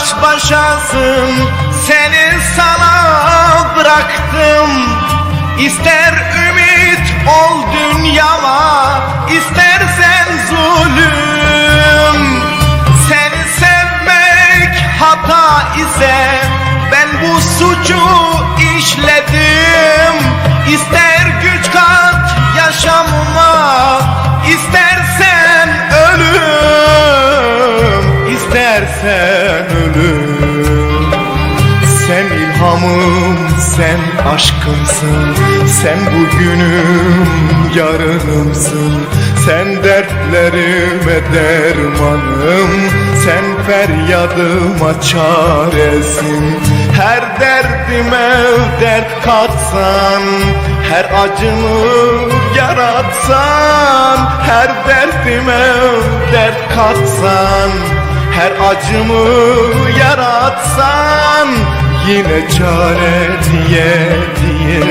aşkımsın Seni sana bıraktım. İster ümit ol dünyama istersen zulüm. Seni sevmek hata ise Ben bu suçu işledim. İster ilhamım, sen aşkımsın Sen bugünüm, yarınımsın. Sen dertlerime dermanım Sen feryadıma çaresin. Her derdime dert katsan Her acımı yaratsan. Her derdime dert katsan her acımı yaratsan Yine çare diye diye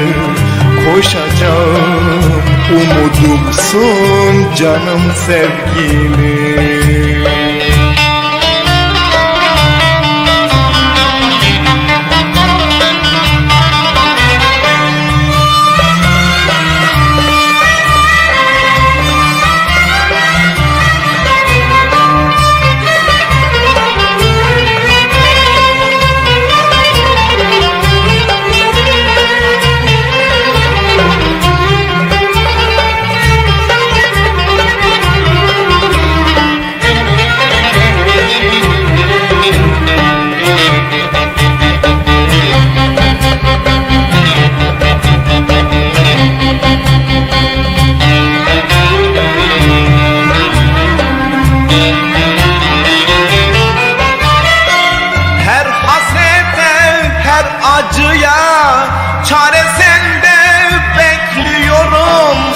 Koşacağım. Umudumsun canım sevgilim acıya çare sende bekliyorum.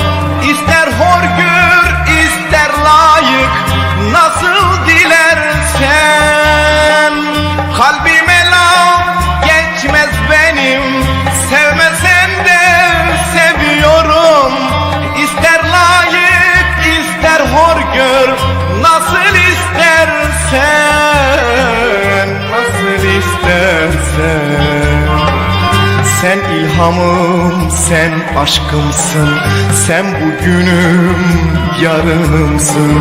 İlhamım, sen aşkımsın Sen bugünüm, yarınımsın.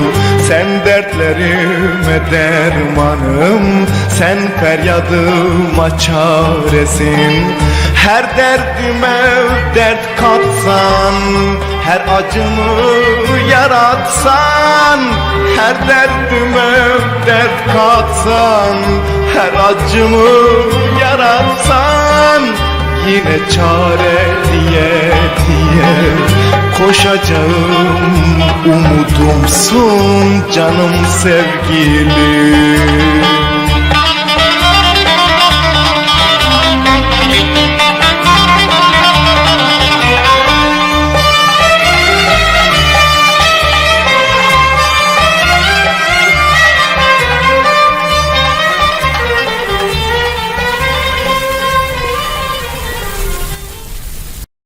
Sen dertlerime dermanım Sen feryadıma çaresin. Her derdime dert katsan Her acımı yaratsan. Her derdime dert katsan Her acımı yaratsan Yine çare diye diye Koşacağım umudumsun canım sevgilim